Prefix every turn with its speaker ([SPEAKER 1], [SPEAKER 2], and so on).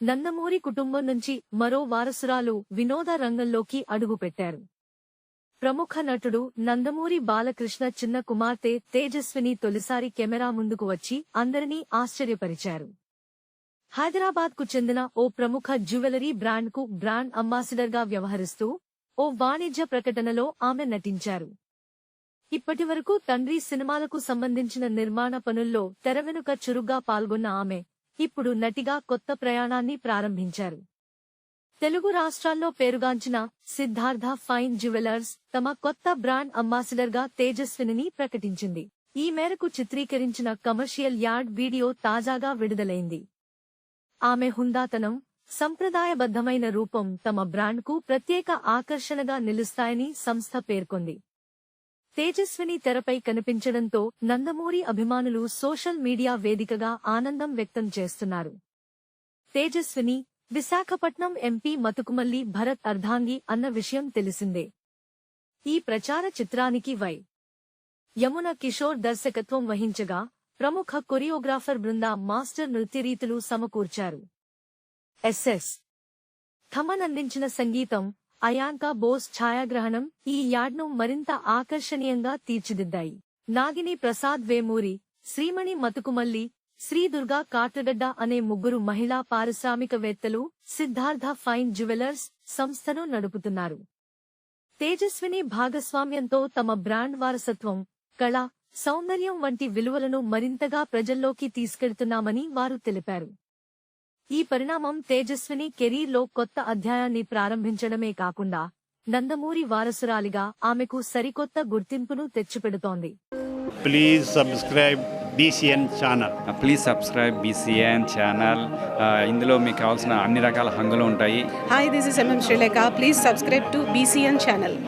[SPEAKER 1] నందమూరి కుటుంబం నుంచి మరో వారసురాలు వినోద రంగంలోకి అడుగుపెట్టారు. ప్రముఖ నటుడు నందమూరి బాలకృష్ణ చిన్న కుమార్తె తేజస్విని తొలిసారి కెమెరా ముందుకు వచ్చి అందరినీ ఆశ్చర్యపరిచారు. హైదరాబాద్కు చెందిన ఓ ప్రముఖ జ్యువెలరీ బ్రాండ్కు బ్రాండ్ అంబాసిడర్గా వ్యవహరిస్తూ ఓ వాణిజ్య ప్రకటనలో ఆమె నటించారు. ఇప్పటివరకు తండ్రి సినిమాలకు సంబంధించిన నిర్మాణ పనుల్లో తెరవెనుక చురుగ్గా పాల్గొన్న ఆమె ఇప్పుడు నటిగా కొత్త ప్రయాణాన్ని ప్రారంభించారు. తెలుగు రాష్ట్రాల్లో పేరుగాంచిన సిద్ధార్థ ఫైన్ జ్యువెలర్స్ తమ కొత్త బ్రాండ్ అంబాసిడర్గా తేజస్వినిని ప్రకటించింది. ఈ మేరకు చిత్రీకరించిన కమర్షియల్ యార్డ్ వీడియో తాజాగా విడుదలైంది. ఆమె హుందాతనం సంప్రదాయబద్ధమైన రూపం తమ బ్రాండ్కు ప్రత్యేక ఆకర్షణగా నిలుస్తాయని సంస్థ పేర్కొంది. తేజస్విని తెరపై కనిపించడంతో నందమూరి అభిమానులు సోషల్ మీడియా వేదికగా ఆనందం వ్యక్తం చేస్తున్నారు. తేజస్విని విశాఖపట్నం ఎంపీ మతుకుమల్లి భరత్ అర్ధాంగి అన్న విషయం తెలిసిందే. ఈ ప్రచార చిత్రానికి వై. యమున కిషోర్ దర్శకత్వం వహించగా ప్రముఖ కొరియోగ్రాఫర్ బృంద మాస్టర్ నృత్యరీతులు సమకూర్చారు. ఎస్ఎస్. థమన్ అందించిన సంగీతం అయాంకా బోస్ ఛాయాగ్రహణం ఈ యాడ్ను మరింత ఆకర్షణీయంగా తీర్చిదిద్దాయి. నాగిని ప్రసాద్ వేమూరి శ్రీమణి మతుకుమల్లి శ్రీ దుర్గా కాటగడ్డ అనే ముగ్గురు మహిళా పారిశ్రామికవేత్తలు సిద్ధార్థ ఫైన్ జ్యువెలర్స్ సంస్థను నడుపుతున్నారు. తేజస్విని భాగస్వామ్యంతో తమ బ్రాండ్ వారసత్వం కళ సౌందర్యం వంటి విలువలను మరింతగా ప్రజల్లోకి తీసుకెళ్తున్నామని వారు తెలిపారు. ఈ పరిణామం తేజస్విని కెరీర్లో కొత్త అధ్యాయాన్ని ప్రారంభించడమే కాకుండా నందమూరి వారసురాలిగా ఆమెకు సరికొత్త గుర్తింపును తెచ్చిపెడుతోంది
[SPEAKER 2] please subscribe BCN channel
[SPEAKER 3] please subscribe BCN channel ఇందులో మీకు కావాల్సిన అన్ని రకాల హంగులు ఉంటాయి
[SPEAKER 4] Hi, this is MM Sri Lanka. Please subscribe to BCN channel.